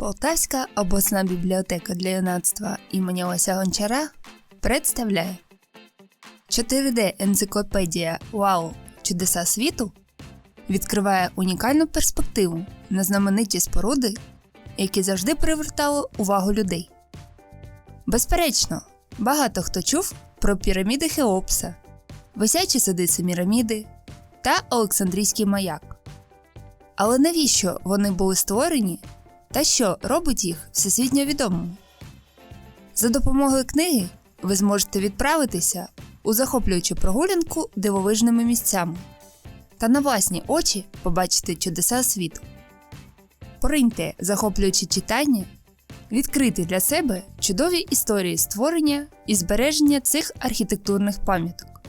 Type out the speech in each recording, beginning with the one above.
Полтавська обласна бібліотека для юнацтва імені Ося Гончара представляє 4D енциклопедія Вау! Чудеса світу відкриває унікальну перспективу на знамениті споруди, які завжди привертали увагу людей. Безперечно, багато хто чув про піраміди Хеопса, висячі сади Семіраміди та Олександрійський маяк. Але навіщо вони були створені та що робить їх всесвітньо відомими? За допомогою книги ви зможете відправитися у захоплюючу прогулянку дивовижними місцями та на власні очі побачити чудеса світу. Пориньте захоплюючі читання, відкрити для себе чудові історії створення і збереження цих архітектурних пам'яток.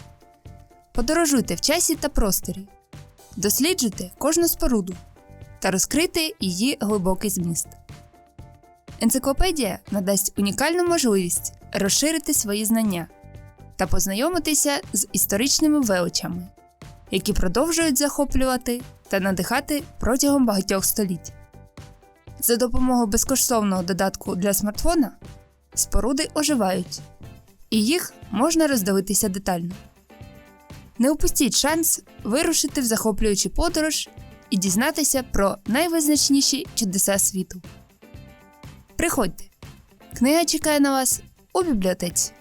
Подорожуйте в часі та просторі, досліджуйте кожну споруду та розкрити її глибокий зміст. Енциклопедія надасть унікальну можливість розширити свої знання та познайомитися з історичними величами, які продовжують захоплювати та надихати протягом багатьох століть. За допомогою безкоштовного додатку для смартфона споруди оживають, і їх можна роздивитися детально. Не упустіть шанс вирушити в захоплюючу подорож і дізнатися про найвизначніші чудеса світу. Приходьте! Книга чекає на вас у бібліотеці.